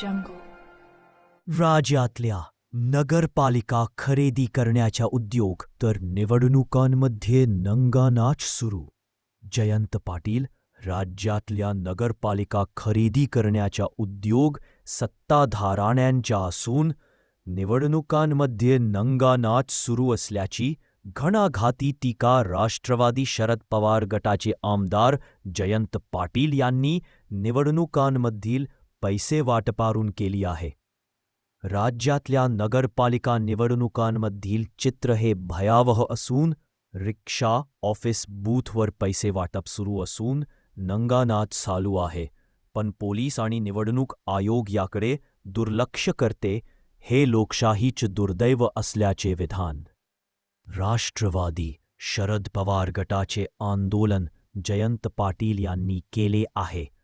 jungle. राज्यातल्या नगरपालिका खरेदी करण्याच्या उद्योग तर निवडणुकांमध्ये नंगानाच सुरू जयंत पाटील राज्यातल्या नगरपालिका खरेदी करण्याच्या उद्योग सत्ताधाराण्यांच्या असून निवडणुकांमध्ये नंगानाच सुरू असल्याची घणाघाती टीका राष्ट्रवादी शरद पवार गटाचे आमदार जयंत पाटील यांनी निवडणुकांमधील पैसे वाटपारून केली आहे. राज्यातल्या नगरपालिका निवडणुकांमधील चित्र हे भयावह असून रिक्षा ऑफिस बूथवर पैसे वाटप सुरू असून नंगानाच चालू आहे. पण पोलीस आणि निवडणूक आयोग याकडे दुर्लक्ष करते हे लोकशाहीच दुर्दैव असल्याचे विधान. राष्ट्रवादी शरद पवार गटाचे आंदोलन जयंत पाटील यांनी केले आहे.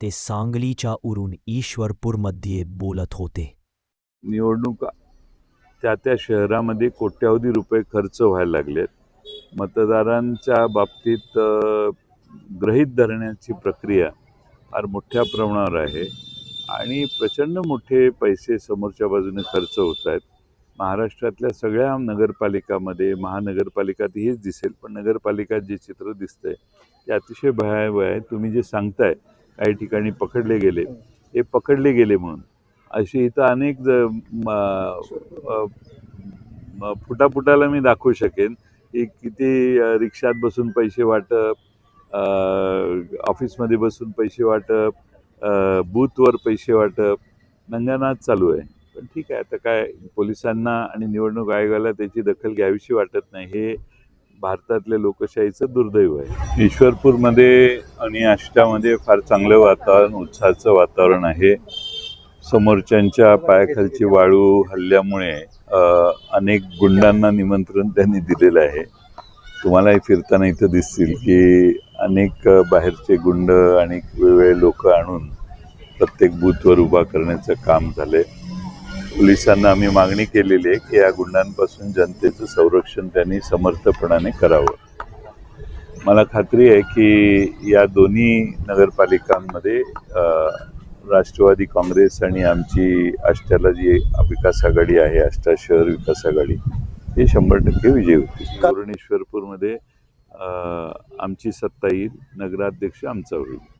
ते सांगलीच्या उरून ईश्वरपूरमध्ये बोलत होते. निवडणुका त्या त्या शहरामध्ये कोट्यावधी रुपये खर्च व्हायला लागलेत. मतदारांच्या बाबतीत ग्रहित गृहीत धरण्याची प्रक्रिया फार मोठ्या प्रमाणावर आहे आणि प्रचंड मोठे पैसे समोरच्या बाजूने खर्च होत आहेत. महाराष्ट्रातल्या सगळ्या नगरपालिकामध्ये महानगरपालिकात हेच दिसेल पण नगरपालिकात जे चित्र दिसतंय ते अतिशय भयावह आहे. तुम्ही जे सांगताय काही ठिकाणी पकडले गेले. हे पकडले गेले म्हणून. अशी इथं अनेक ज- फुटाफुटाला मी दाखवू शकेन. की किती रिक्षात बसून पैसे वाटप ऑफिसमध्ये बसून पैसे वाटप बूथवर पैसे वाटप नंगानाच चालू आहे. पण ठीक आहे आता काय पोलिसांना आणि निवडणूक आयोगाला त्याची दखल घ्यावीशी वाटत नाही. हे भारतातल्या लोकशाहीचं दुर्दैव आहे. ईश्वरपूरमध्ये आणि आष्टामध्ये फार चांगलं वातावरण उत्साहाचं वातावरण आहे. समोरच्यांच्या पायाखालची वाळू हल्ल्यामुळे अनेक गुंडांना निमंत्रण त्यांनी दिलेलं आहे. तुम्हालाही फिरताना इथं दिसतील की अनेक बाहेरचे गुंड अनेक वेगवेगळे लोक आणून प्रत्येक बूथवर उभा करण्याचं काम झालंय. पोलिसांना आम्ही मागणी केलेली आहे की या गुंडांपासून जनतेचं संरक्षण त्यांनी समर्थपणाने करावं. मला खात्री आहे की या दोन्ही नगरपालिकांमध्ये राष्ट्रवादी काँग्रेस आणि आमची आष्ट्याला जी विकास आघाडी आहे आष्टा शहर विकास आघाडी हे शंभर टक्के विजयी होतील. भुवनेश्वरपूरमध्ये अ, आमची सत्ता येईल नगराध्यक्ष आमचा होईल.